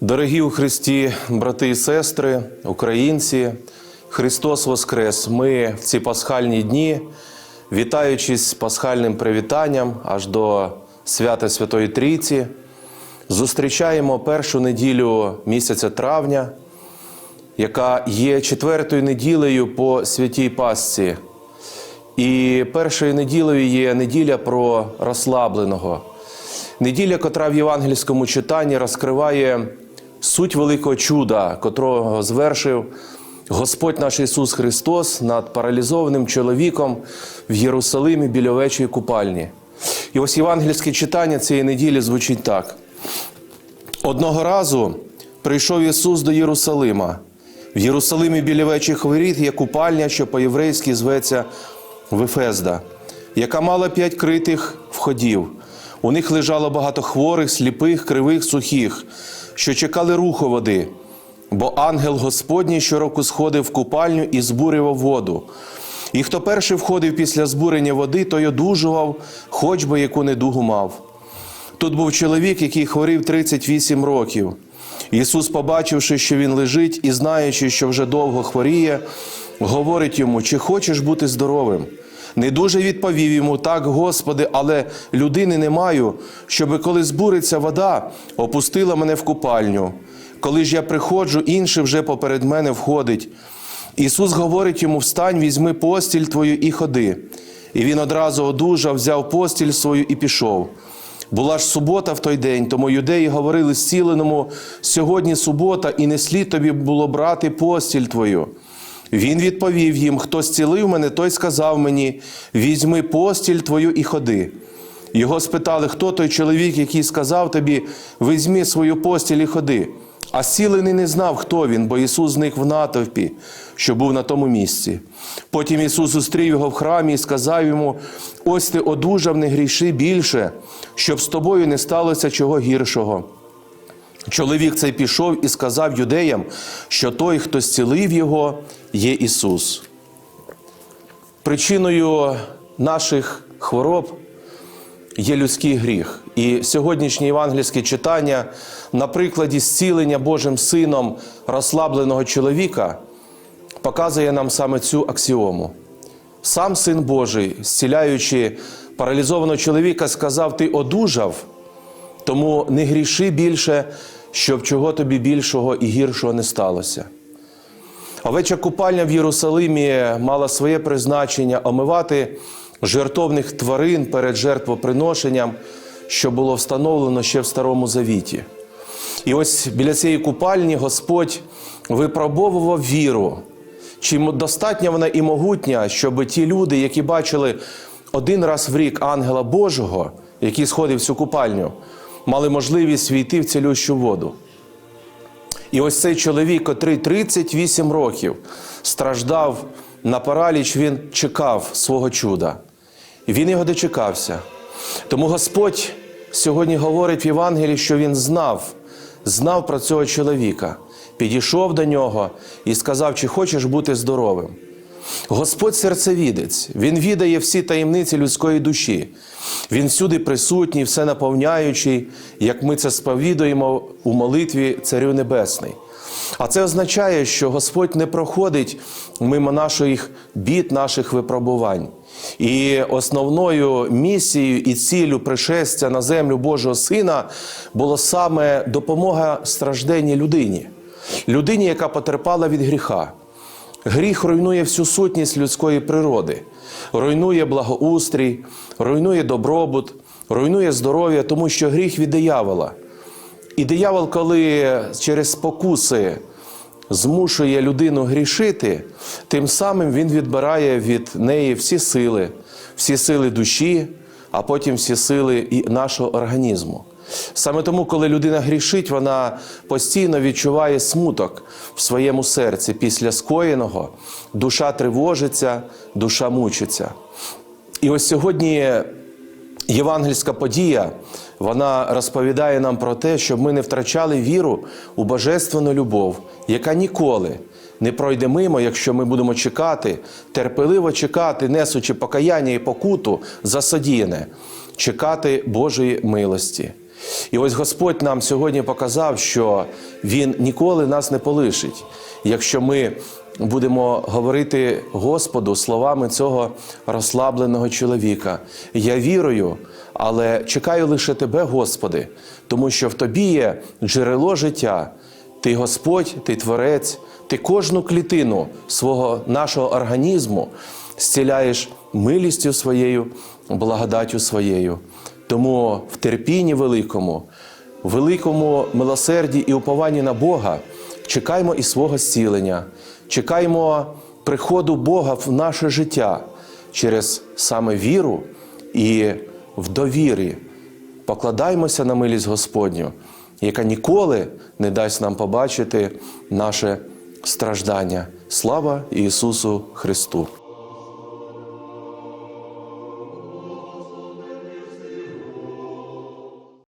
Дорогі у Христі, брати і сестри, українці, Христос Воскрес! Ми в ці пасхальні дні, вітаючись пасхальним привітанням аж до свята Святої Трійці, зустрічаємо першу неділю місяця травня, яка є четвертою неділею по святій Пасці. І першою неділею є неділя про розслабленого. Неділя, котра в євангельському читанні розкриває суть великого чуда, котрого звершив Господь наш Ісус Христос над паралізованим чоловіком в Єрусалимі біля овечої купальні. І ось євангельське читання цієї неділі звучить так. Одного разу прийшов Ісус до Єрусалима. В Єрусалимі біля вечих воріт є купальня, що по-єврейськи зветься Вифезда, яка мала п'ять критих входів. У них лежало багато хворих, сліпих, кривих, сухих, що чекали руху води. Бо ангел Господній щороку сходив в купальню і збурював воду. І хто перший входив після збурення води, той одужував, хоч би яку недугу мав. Тут був чоловік, який хворів 38 років. Ісус, побачивши, що він лежить, і знаючи, що вже довго хворіє, говорить йому: чи хочеш бути здоровим? Не дуже відповів йому, так, Господи, але людини не маю, щоби коли збуриться вода, опустила мене в купальню. Коли ж я приходжу, інший вже поперед мене входить. Ісус говорить йому: Встань, візьми постіль твою і ходи. І він одразу одужав, взяв постіль свою і пішов. Була ж субота в той день, тому юдеї говорили зціленому: сьогодні субота, і не слід тобі було брати постіль твою. Він відповів їм: Хто зцілив мене, той сказав мені: візьми постіль твою і ходи. Його спитали, хто той чоловік, який сказав тобі: візьми свою постіль і ходи. А зцілений не знав, хто він, бо Ісус зник в натовпі, що був на тому місці. Потім Ісус зустрів його в храмі і сказав йому: ось ти одужав, не гріши більше, щоб з тобою не сталося чого гіршого. Чоловік цей пішов і сказав юдеям, що той, хто зцілив його, є Ісус. Причиною наших хвороб є людський гріх. І сьогоднішнє євангельське читання на прикладі зцілення Божим Сином розслабленого чоловіка показує нам саме цю аксіому. Сам Син Божий, зціляючи паралізованого чоловіка, сказав: Ти одужав, тому не гріши більше, щоб чого тобі більшого і гіршого не сталося. Овеча купальня в Єрусалимі мала своє призначення омивати жертовних тварин перед жертвоприношенням, що було встановлено ще в Старому Завіті. І ось біля цієї купальні Господь випробовував віру, чи достатня вона і могутня, щоб ті люди, які бачили один раз в рік ангела Божого, який сходив в цю купальню, мали можливість війти в цілющу воду. І ось цей чоловік, котрий 38 років страждав на параліч, він чекав свого чуда. І він його дочекався. Тому Господь сьогодні говорить в Євангелії, що він знав, знав про цього чоловіка, підійшов до нього і сказав, чи хочеш бути здоровим. Господь серцевідець, Він відає всі таємниці людської душі. Він всюди присутній, все наповняючий, як ми це сповідуємо у молитві Царю Небесний. А це означає, що Господь не проходить мимо наших бід, наших випробувань. І основною місією і ціллю пришестя на землю Божого Сина було саме допомога стражденній людині, людині, яка потерпала від гріха. Гріх руйнує всю сутність людської природи, руйнує благоустрій, руйнує добробут, руйнує здоров'я, тому що гріх від диявола. І диявол, коли через спокуси змушує людину грішити, тим самим він відбирає від неї всі сили, всі сили душі, а потім всі сили і нашого організму. Саме тому, коли людина грішить, вона постійно відчуває смуток в своєму серці. Після скоєного душа тривожиться, душа мучиться. І ось сьогодні євангельська подія вона розповідає нам про те, щоб ми не втрачали віру у божественну любов, яка ніколи не пройде мимо, якщо ми будемо чекати, терпеливо чекати, несучи покаяння і покуту за содіяне, чекати Божої милості. І ось Господь нам сьогодні показав, що Він ніколи нас не полишить, якщо ми будемо говорити Господу словами цього розслабленого чоловіка. Я вірую, але чекаю лише Тебе, Господи, тому що в Тобі є джерело життя. Ти Господь, ти Творець, ти кожну клітину свого нашого організму зціляєш милістю своєю, благодаттю своєю. Тому в терпінні великому, великому милосерді і упованні на Бога чекаємо і свого зцілення, чекаємо приходу Бога в наше життя через саме віру і в довірі. Покладаймося на милість Господню, яка ніколи не дасть нам побачити наше страждання. Слава Ісусу Христу!